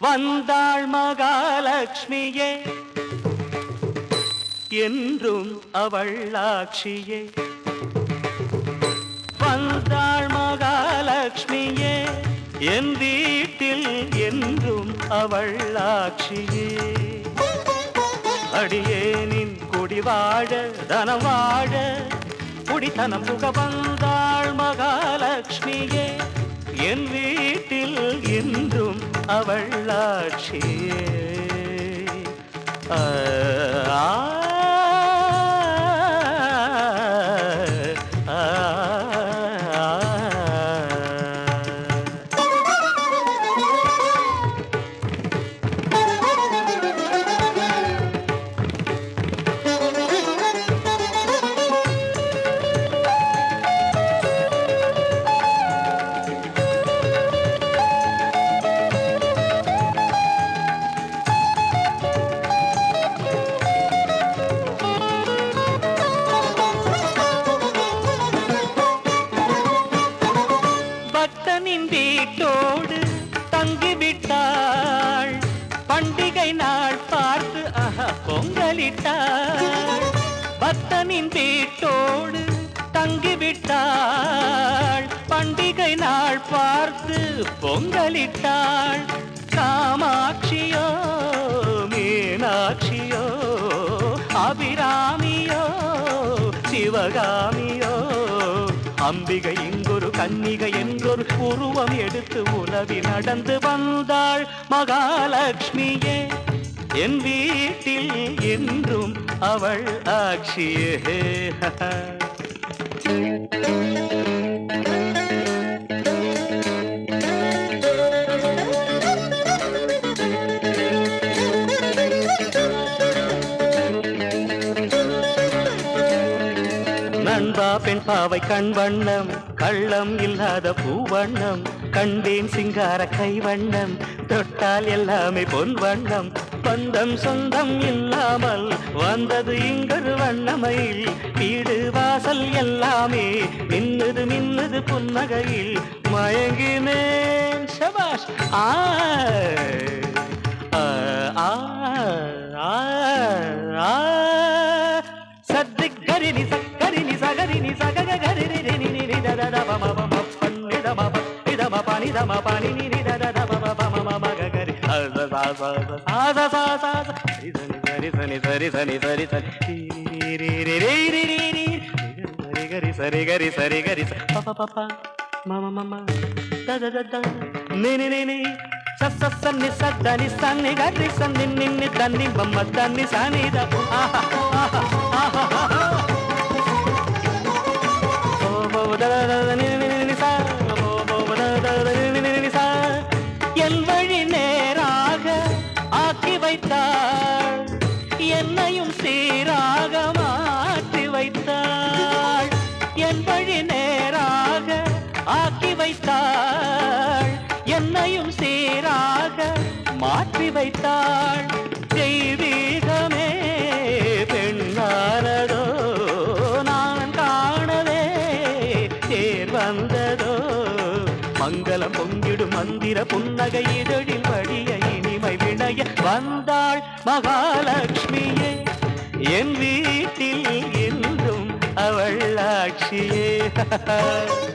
வந்தாள் மகாலட்சுமியே. என்றும் அவள் ஆட்சியே. வந்தாள் மகாலட்சுமியே. என் வீட்டில் என்றும் அவள் ஆட்சியே. அடியேனின் குடிவாழ தனம் வாழ குடித்தனம் புக வந்தாள் மகாலட்சுமியே. என் ஆட்சியே ஆ, பண்டிகை நாள் பார்த்து ஆஹா பொங்கலிட்டாள் பக்தனின் வீட்டோடு தங்கிவிட்டாள். பண்டிகை நாள் பார்த்து பொங்கலிட்டாள். காமாட்சியோ மீனாட்சியோ அபிராமியோ சிவகாமியோ அம்பிகை இங்கொரு கன்னிகை என்றொரு உருவம் எடுத்து உலவி நடந்து வந்தாள் மகாலட்சுமியே. என் வீட்டில் என்றும் அவள் ஆட்சியே. நண்பா பெண் பாவை கண் வண்ணம் கள்ளம் இல்லாத பூவண்ணம் கண்டேன் சிங்கார கைவண்ணம் தொட்டால் எல்லாமே பொன் வண்ணம் பந்தம் சொந்தம் இல்லாமல் வந்தது இங்கொரு வண்ணமையில் வீடு வாசல் எல்லாமே மின்னுது மின்னுது புன்னகையில் மயங்கினேன் சபாஷ் ஆ ஆ, ஆ, ஆ, ஆ. నిదమ పని నిరి దద దమ పమ మమ గరి స స స స స సరి సని సన్ని సన్ని గర్రి సన్ని నిన్ని దన్ని బొమ్మ దన్ని సాని ఆహా வைத்தாள். என்னையும் சீராக மாற்றி வைத்தாள். தெய்வீகமே பெண்ணானதோ நான் காணவே தேர் வந்ததோ. மங்களம் பொங்கிடும் மந்திர புன்னகை இதழில் வழிய இனிமை வினைய வந்தாள் மகாலட்சுமியே. என் வீட்டில் என்றும் அவள் ஆட்சியே.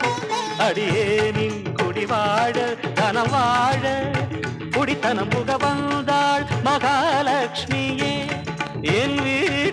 அடியேனின் குடிவாழ தனம் வாழ. குடித்தனம் புக வந்தாள் மகாலட்சுமியே. என் வீட்டில்